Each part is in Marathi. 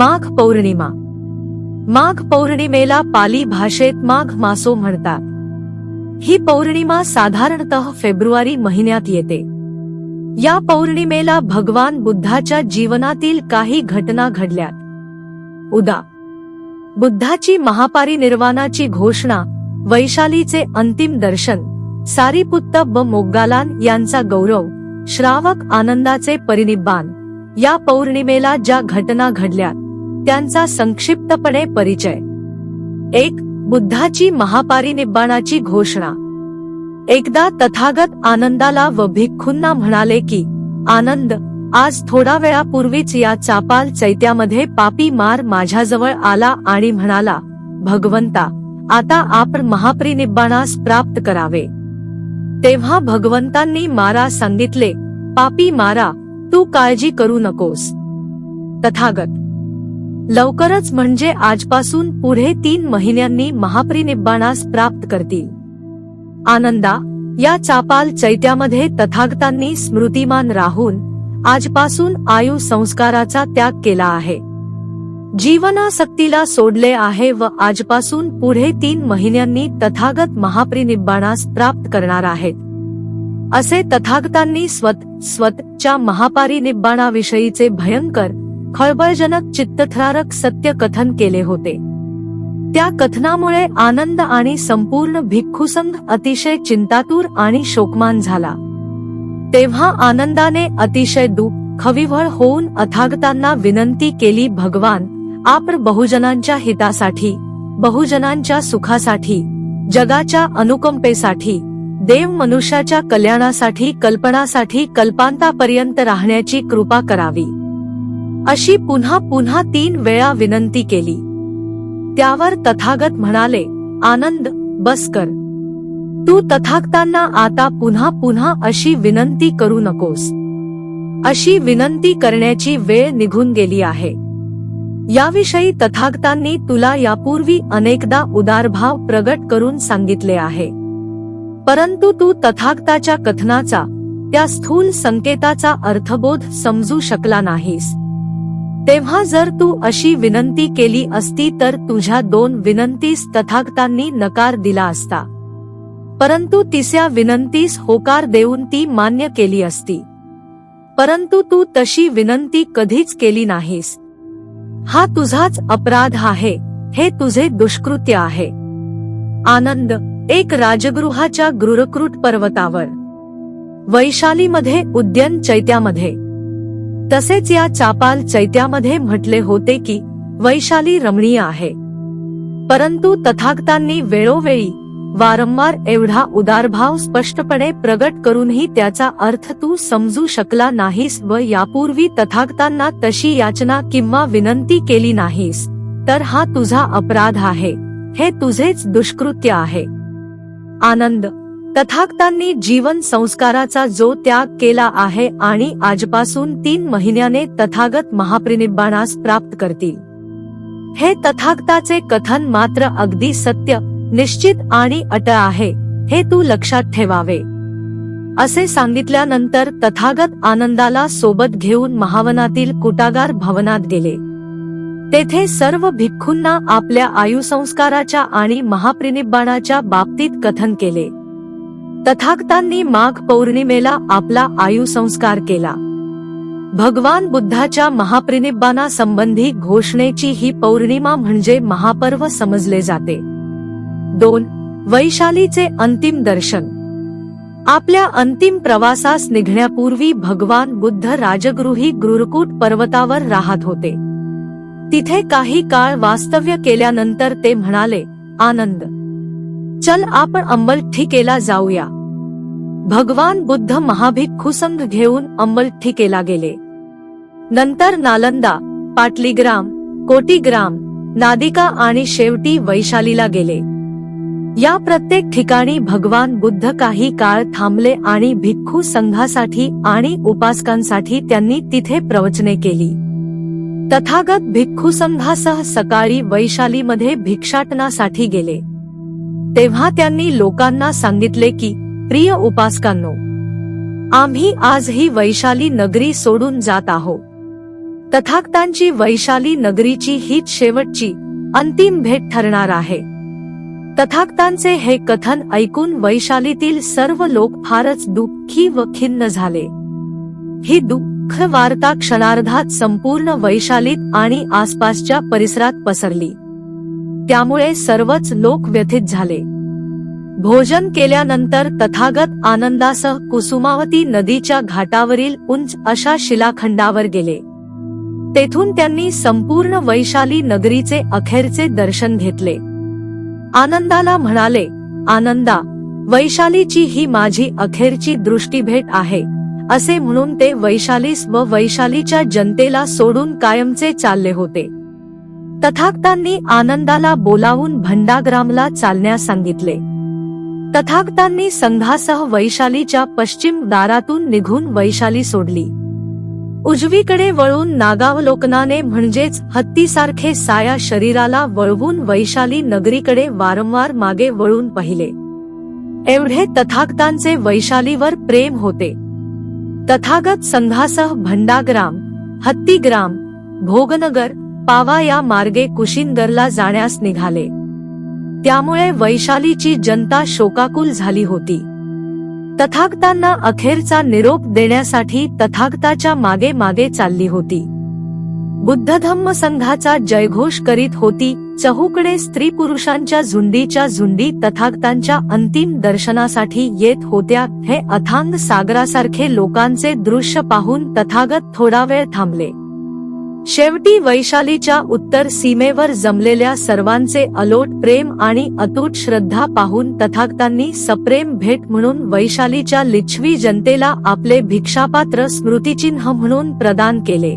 माघ पौर्णिमा. माघ पौर्णिमेला पाली भाषेत माघ मासो म्हणतात. ही पौर्णिमा साधारणतः फेब्रुवारी महिन्यात येते. या पौर्णिमेला भगवान बुद्धाच्या जीवनातील काही घटना घडल्यात. उदा. बुद्धाची महापारिनिर्वाणाची घोषणा वैशालीचे अंतिम दर्शन सारीपुत्त व मोग्गालान यांचा गौरव श्रावक आनंदाचे परिनिब्बान या पौर्णिमेला ज्या घटना घडल्यात त्यांचा संक्षिप्तपणे परिचय. एक बुद्धाची महापारिनिब्बाणाची घोषणा. एकदा तथागत आनंदाला व भिक्खूंना म्हणाले की आनंद आज थोडा वेळापूर्वीच या चापाल चैत्यामध्ये पापी मार माझ्याजवळ आला आणि म्हणाला भगवंता आता आपण महापरिनिब्बाणास प्राप्त करावे. तेव्हा भगवंतांनी मारा सांगितले पापी मारा तू काळजी करू नकोस. तथागत लवकरच म्हणजे आजपासून पुढे तीन महिन्यांनी महापरिनिब्बाणास प्राप्त करतील. आनंदा या चापाल चैत्यामध्ये तथागतांनी स्मृतिमान राहून आजपासून आयु संस्काराचा त्याग केला आहे. जीवनासक्तीला सोडले आहे व आजपासून पुढे तीन महिन्यांनी तथागत महापरिनिब्बाणास प्राप्त करणार आहेत. असे तथागतांनी स्वत स्वतच्या महापारिनिब्बाणाविषयीचे भयंकर खळबळजनक चित्तथरारक सत्य कथन केले होते. त्या कथनामुळे आनंद आणि संपूर्ण भिक्खुसंघ अतिशय चिंतातूर आणि शोकमान झाला. तेव्हा आनंदाने अतिशय दुःख खविवळ होऊन अथागतांना विनंती केली भगवान आपण बहुजनांच्या हितासाठी बहुजनांच्या सुखासाठी जगाच्या अनुकंपेसाठी देव मनुष्याच्या कल्याणासाठी कल्पनासाठी कल्पांतापर्यंत राहण्याची कृपा करावी. अशी पुन्हा पुन्हा तीन वेळा विनंती केली. त्यावर तथागत म्हणाले आनंद बस कर तू तथागतांना आता पुन्हा पुन्हा अशी विनंती करू नकोस. अशी विनंती करण्याची वेळ निघून गेली आहे. याविषयी तथागतांनी तुला यापूर्वी अनेकदा उदारभाव प्रगट करून सांगितले आहे. परंतु तू तथागताच्या कथनाचा त्या स्थूल संकेताचा अर्थबोध समजू शकला नाहीस. तेव्हा जर तू अशी विनंती केली असती तर तुझ्या दोन विनंतीस तथागतांनी नकार दिला असता. परंतु तिसऱ्या विनंतीस होकार देऊन ती मान्य केली असती. परंतु तू तशी विनंती कधीच केली नाहीस. हा तुझाच अपराध आहे हे तुझे दुष्कृत्य आहे. आनंद एक राजगृहाच्या गृरकृट पर्वतावर. वैशालीमध्ये उद्यान चैत्यामध्ये. तसेच या चापाल चैत्यामध्ये म्हटले होते की वैशाली रमणीय आहे. परंतु तथागतांनी वेळोवेळी वारंवार एवढा उदारभाव स्पष्टपणे प्रगट करूनही त्याचा अर्थ तू समजू शकला नाहीस व यापूर्वी तथागतांना तशी याचना किंवा विनंती केली नाहीस तर हा तुझा अपराध आहे. हे तुझेच दुष्कृत्य आहे. आनंद तथाक्तांनी जीवन संस्काराचा जो त्याग केला आहे आणि आजपासून तीन महिन्याने तथागत महाप्रिनिब्बाणास प्राप्त करतील. हे तथागताचे कथन मात्र अगदी सत्य निश्चित आणि अट आहे हे तू लक्षात ठेवावे. असे सांगितल्यानंतर तथागत आनंदाला सोबत घेऊन महावनातील कुटागार भवनात गेले. तेथे सर्व भिक्खूंना आपल्या आयुसंस्काराच्या आणि महाप्रिनिब्बाणाच्या बाबतीत कथन केले. तथागतांनी माघ पौर्णिमेला आपला आयु संस्कार केला. भगवान बुद्धाच्या महाप्रिनिब्बाना संबंधी घोषणेची ही पौर्णिमा म्हणजे महापर्व समजले जाते. दोन वैशालीचे अंतिम दर्शन. आपल्या अंतिम प्रवासास निघण्यापूर्वी भगवान बुद्ध राजगृही गुरुकूट पर्वतावर राहत होते. तिथे काही काळ वास्तव्य केल्यानंतर ते म्हणाले आनंद. चल आपण अंमलठिकेला जाऊया. भगवान बुद्ध महाभिक्खुसंघ घेऊन अंमलठिकेला गेले. नंतर नालंदा पाटलीग्राम कोटीग्राम नादिका आणि शेवटी वैशालीला गेले. या प्रत्येक ठिकाणी भगवान बुद्ध काही काळ थांबले आणि भिक्खू संघासाठी आणि उपासकांसाठी त्यांनी तिथे प्रवचने केली. तथागत भिक्खू संघासह सकाळी वैशालीमध्ये भिक्षाटनासाठी गेले. तेव्हा त्यांनी लोकांना सांगितले की प्रिय उपासकांनो आम्ही आज ही वैशाली नगरी सोडून जात आहोत. तथाक्तांची वैशाली नगरीची हीच शेवटची अंतिम भेट ठरणार आहे. तथाक्तांचे हे कथन ऐकून वैशालीतील सर्व लोक फारच दुःखी व खिन्न झाले. ही दुःख वार्ता क्षणार्धात संपूर्ण वैशालीत आणि आसपासच्या परिसरात पसरली. त्यामुळे सर्वच लोक व्यथित झाले. भोजन केल्यानंतर तथागत आनंदासह कुसुमावती नदीच्या घाटावरील उंच अशा शिलाखंडावर गेले. तेथून त्यांनी संपूर्ण वैशाली नगरीचे अखेरचे दर्शन घेतले. आनंदाला म्हणाले आनंदा वैशालीची ही माझी अखेरची दृष्टीभेट आहे. असे म्हणून ते वैशालीस व वैशालीच्या जनतेला सोडून कायमचे चालले होते. तथागतांनी आनंदाला बोलावून भंडाग्रामला चालण्यास सांगितले. तथागतांनी संघासह वैशालीच्या पश्चिम दारातून निघून वैशाली सोडली. उजवीकडे वळून नागावलोकनाने म्हणजेच हत्तीसारखे साया शरीराला वळवून वैशाली नगरीकडे वारंवार मागे वळून पाहिले. एवढे तथागतांचे वैशालीवर प्रेम होते. तथागत संघासह भंडाग्राम हत्तीग्राम भोगनगर पावा या मार्गे कुशिनगरला जाण्यास निघाले. त्यामुळे वैशालीची जनता शोकाकुल झाली होती. तथागतांना अखेरचा निरोप देण्यासाठी तथागताच्या मागे मागे चालली होती. बुद्ध धम्म संघाचा जयघोष करीत होती चहूकडे स्त्री पुरुषांच्या झुंडीच्या झुंडी तथागतांच्या अंतिम दर्शनासाठी येत होत्या हे अथांग सागरासारखे लोकांचे दृश्य पाहून तथागत थोडा वेळ थांबले. शेवटी वैशालीच्या उत्तर सीमेवर जमलेल्या सर्वांचे अलोट प्रेम आणि अतूट श्रद्धा पाहून तथागतांनी सप्रेम भेट म्हणून वैशालीच्या लिच्छवी जनतेला आपले भिक्षापात्र स्मृतिचिन्ह म्हणून प्रदान केले.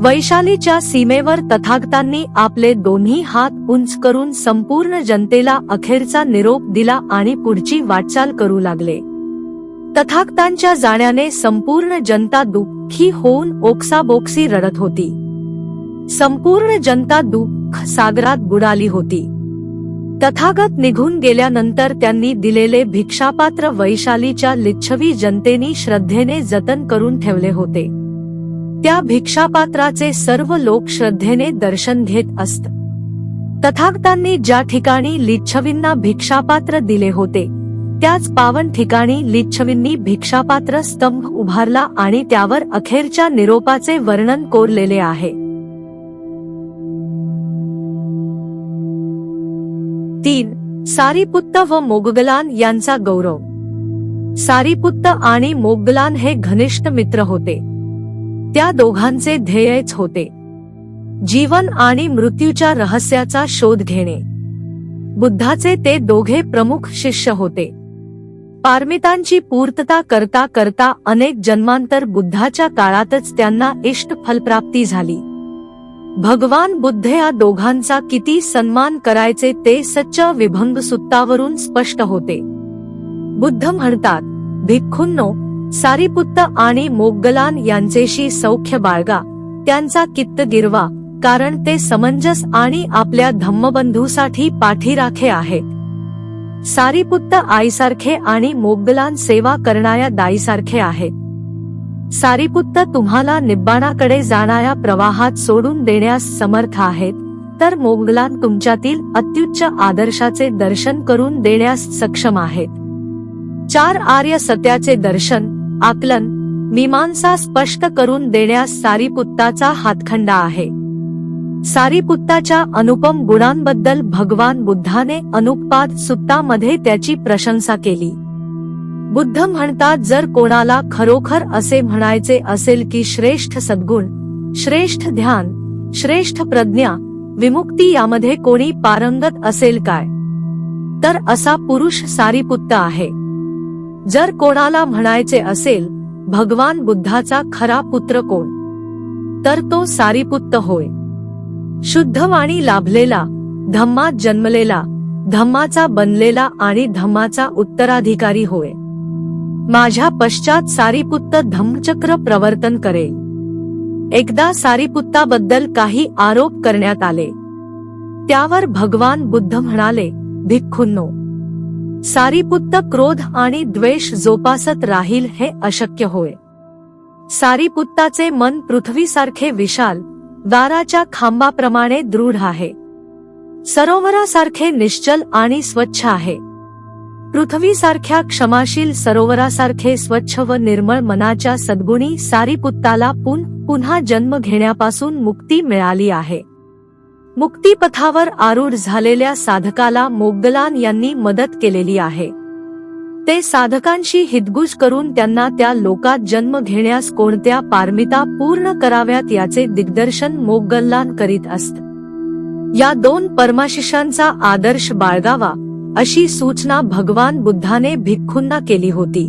वैशालीच्या सीमेवर तथागतांनी आपले दोन्ही हात उंच करून संपूर्ण जनतेला अखेरचा निरोप दिला आणि पुढची वाटचाल करू लागले. तथागतांच्या जाण्याने संपूर्ण जनता दुःखी होऊन ओक्साबोक्सी रडत होती. संपूर्ण जनता दुःख सागरात बुडाली होती. तथागत निघून गेल्यानंतर त्यांनी दिलेले भिक्षापात्र वैशालीच्या लिच्छवी जनतेनी श्रद्धेने जतन करून ठेवले होते. त्या भिक्षापात्राचे सर्व लोक श्रद्धेने दर्शन घेत असत. तथागतांनी ज्या ठिकाणी लिच्छवींना भिक्षापात्र दिले होते त्याच पावन ठिकाणी लिच्छवींनी भिक्षापात्र स्तंभ उभारला आणि त्यावर अखेरच्या निरोपाचे वर्णन कोरलेले आहे. तीन सारीपुत्त व मोगलान यांचा गौरव. सारीपुत्त आणि मोगलान हे घनिष्ठ मित्र होते. त्या दोघांचे ध्येयच होते. जीवन आणि मृत्यूच्या रहस्याचा शोध घेणे. बुद्धाचे ते दोघे प्रमुख शिष्य होते. पारमितांची पूर्तता करता करता अनेक जन्मांतर बुद्धाच्या काळातच त्यांना इष्ट फलप्राप्ती झाली. भगवान बुद्ध या दोघांचा किती सन्मान करायचे ते सच्च विभंग सुत्तावरून स्पष्ट होते. बुद्ध म्हणतात भिक्खुन्नो सारीपुत्त आणि मोगलान यांचेशी सौख्य बाळगा त्यांचा कित्त गिरवा कारण ते समंजस आणि आपल्या धम्मबंधूसाठी पाठीराखे आहेत. सारीपुत्त आईसारखे आणि मोगलान सेवा करणाऱ्या दाईसारखे आहेत सारीपुत्त तुम्हाला निब्बाणाकडे जाणाऱ्या प्रवाहात सोडून देण्यास समर्थ आहेत तर मोगलान तुमच्यातील अत्युच्च आदर्शाचे दर्शन करून देण्यास सक्षम आहेत. चार आर्य सत्याचे दर्शन आकलन मीमांसा स्पष्ट करून देण्यास सारीपुत्ताचा हातखंडा आहे. सारीपुत्ताच्या अनुपम गुणांबद्दल भगवान बुद्धाने अनुपात सुत्तामध्ये त्याची प्रशंसा केली. बुद्ध म्हणतात जर कोणाला खरोखर असे म्हणायचे असेल की श्रेष्ठ सद्गुण श्रेष्ठ ध्यान श्रेष्ठ प्रज्ञा विमुक्ती यामध्ये कोणी पारंगत असेल काय? तर असा पुरुष सारीपुत्त आहे. जर कोणाला म्हणायचे असेल भगवान बुद्धाचा खरा पुत्र कोण? तर तो सारीपुत्त होय. शुद्ध वाणी लाभलेला धम्मात जन्मलेला धम्माचा बनलेला आणि धम्माचा उत्तराधिकारी होय. माझ्या पश्चात सारीपुत्त धम्मचक्र प्रवर्तन करेल. एकदा सारीपुत्ताबद्दल काही आरोप करण्यात आले. त्यावर भगवान बुद्ध म्हणाले भिक्खुन्नो सारीपुत्त क्रोध आणि द्वेष जोपासत राहील हे अशक्य होय. सारीपुत्ताचे मन पृथ्वीसारखे विशाल दाराच्या खांबाप्रमाणे दृढ आहे. सरोवरासारखे निश्चल आणि स्वच्छ आहे. पृथ्वीसारख्या क्षमाशील सरोवरासारखे स्वच्छ व निर्मळ मनाच्या सद्गुणी सारीपुत्ताला पुन पुन्हा जन्म घेण्यापासून मुक्ती मिळाली आहे. मुक्तीपथावर आरूढ झालेल्या साधकाला मोगलान यांनी मदत केलेली आहे. ते साधकांशी हितगुज करून त्यांना त्या लोकात जन्म घेण्यास कोणत्या पारमिता पूर्ण कराव्यात याचे दिग्दर्शन मोगल्लान करीत असत. या दोन परमाशिषांचा आदर्श बाळगावा अशी सूचना भगवान बुद्धाने भिक्खूंना केली होती.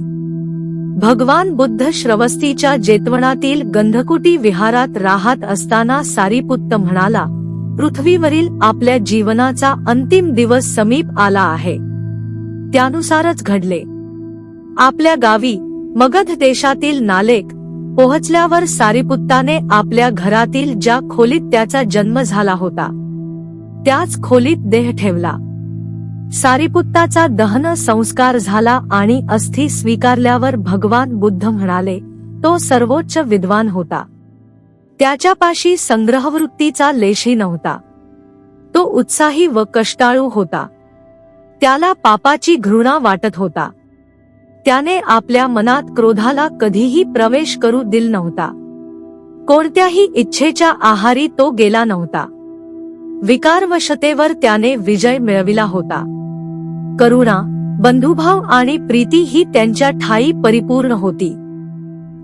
भगवान बुद्ध श्रवस्तीच्या जेतवणातील गंधकुटी विहारात राहत असताना सारीपुत्त म्हणाला पृथ्वीवरील आपल्या जीवनाचा अंतिम दिवस समीप आला आहे. त्यानुसारच घडले. आपल्या गावी मगध देशातील नालेक पोहोचल्यावर सारीपुत्ताने आपल्या घरातील ज्या खोलीत त्याचा जन्म झाला होता त्याच खोलीत देह ठेवला. सारीपुत्ताचा दहन संस्कार झाला आणि अस्थि स्वीकारल्यावर भगवान बुद्ध म्हणाले तो सर्वोच्च विद्वान होता. त्याच्यापाशी संग्रहवृत्तीचा लेशही नव्हता. तो उत्साही व कष्टाळू होता. त्याला पापाची घृणा वाटत होता. त्याने आपल्या मनात क्रोधाला कधीही प्रवेश करू दिल नव्हता. कोणत्याही इच्छेच्या आहारी तो गेला नव्हता. विकारवशतेवर त्याने विजय मिळविला होता. करुणा बंधुभाव आणि प्रीती ही त्यांच्या ठाई परिपूर्ण होती.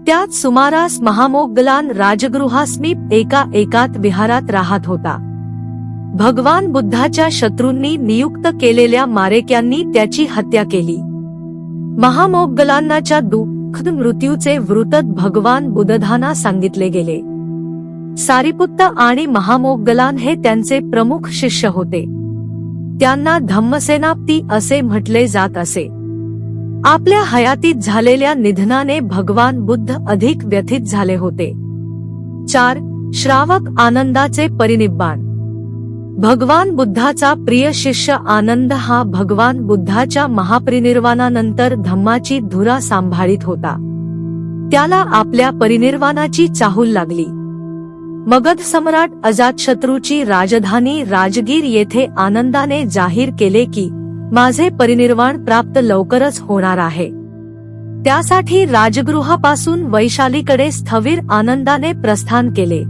त्यात सुमारास महामोगलान राजगृहासमीप एका एकात विहारात राहत होता. भगवान बुद्धाच्या शत्रूंनी नियुक्त केलेल्या मारेक्यांनी त्याची हत्या केली. महामोगलांनाच्या दुःख मृत्यूचे वृतत भगवान बुद्धधाना सांगितले गेले. सारिपुत्त आणि महामोगलान हे त्यांचे प्रमुख शिष्य होते. त्यांना धम्मसेनाप्ती असे म्हटले जात असे. आपल्या हयातीत झालेल्या निधनाने भगवान बुद्ध अधिक व्यथित झाले होते. चार श्रावक आनंदाचे परिनिब्बाण. भगवान बुद्धाचा प्रिय शिष्य आनंद हा भगवान बुद्धाच्या महापरिनिर्वाणानंतर धम्माची धुरा सांभाळीत होता. त्याला आपल्या परिनिर्वाणाची चाहूल लागली. मगध सम्राट अजातशत्रूची राजधानी राजगीर येथे आनंदाने जाहीर केले की माझे परिनिर्वाण प्राप्त लवकरच होणार आहे. त्यासाठी राजगृहापासून वैशालीकडे स्थविर आनंदाने प्रस्थान केले.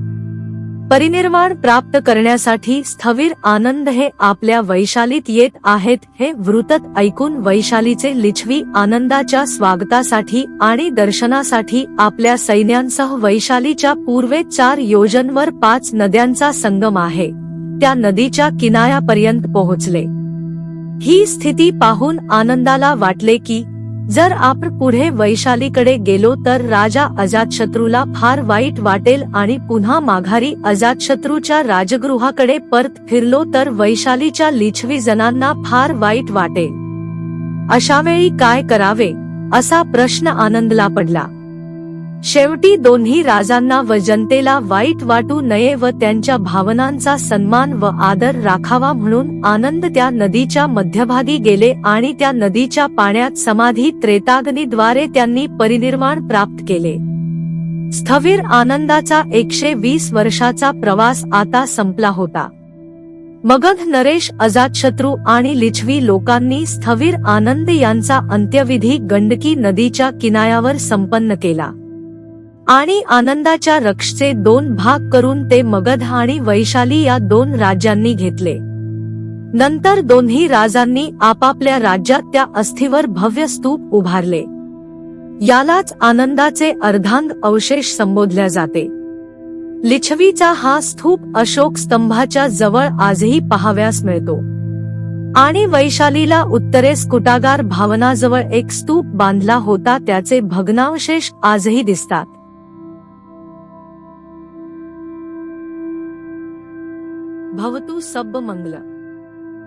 परिनिर्वाण प्राप्त करण्यासाठी स्थविर आनंद हे आपल्या वैशालीत येत आहेत हे वृतत ऐकून वैशालीचे लिच्छवी आनंदाच्या स्वागतासाठी आणि दर्शनासाठी आपल्या सैन्यांसह वैशालीच्या पूर्वे चार योजनवर पाच नद्यांचा संगम आहे. त्या नदीच्या किनाऱ्यापर्यंत पोहोचले. ही स्थिती पाहून आनंदाला वाटले की जर आपण पुढे वैशालीकडे गेलो तर राजा अजातशत्रूला फार वाईट वाटेल आणि पुन्हा माघारी अजातशत्रूच्या राजगृहाकडे परत फिरलो तर वैशालीच्या लिछवी जणांना फार वाईट वाटेल. अशावेळी काय करावे? असा प्रश्न आनंदला पडला. शेवटी दोन्ही राजांना व जनतेला वाईट वाटू नये व त्यांच्या भावनांचा सन्मान व आदर राखावा म्हणून आनंद त्या नदीच्या मध्यभागी गेले आणि त्या नदीच्या पाण्यात समाधी त्रेताग्नीद्वारे त्यांनी परिनिर्वाण प्राप्त केले. स्थविर आनंदाचा एकशे वीस वर्षाचा प्रवास आता संपला होता. मगध नरेश अजातशत्रू आणि लिच्छवी लोकांनी स्थविर आनंद यांचा अंत्यविधी गंडकी नदीच्या किनाऱ्यावर संपन्न केला. आणि आनंदाच्या रक्षचे दोन भाग करून ते मगध आणि वैशाली या दोन राज्यांनी घेतले. नंतर दोन्ही राजांनी आपापल्या राज्यात त्या अस्थीवर भव्य स्तूप उभारले. यालाच आनंदाचे अर्धांग अवशेष संबोधल्या जाते. लिच्छवीचा हा स्तूप अशोक स्तंभाच्या जवळ आजही पाहाव्यास मिळतो. आणि वैशालीला उत्तरेस कुटागार भावनाजवळ एक स्तूप बांधला होता त्याचे भग्नावशेष आजही दिसतात. भवतु सब्ब मंगल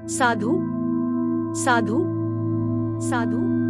साधू? साधू? साधू?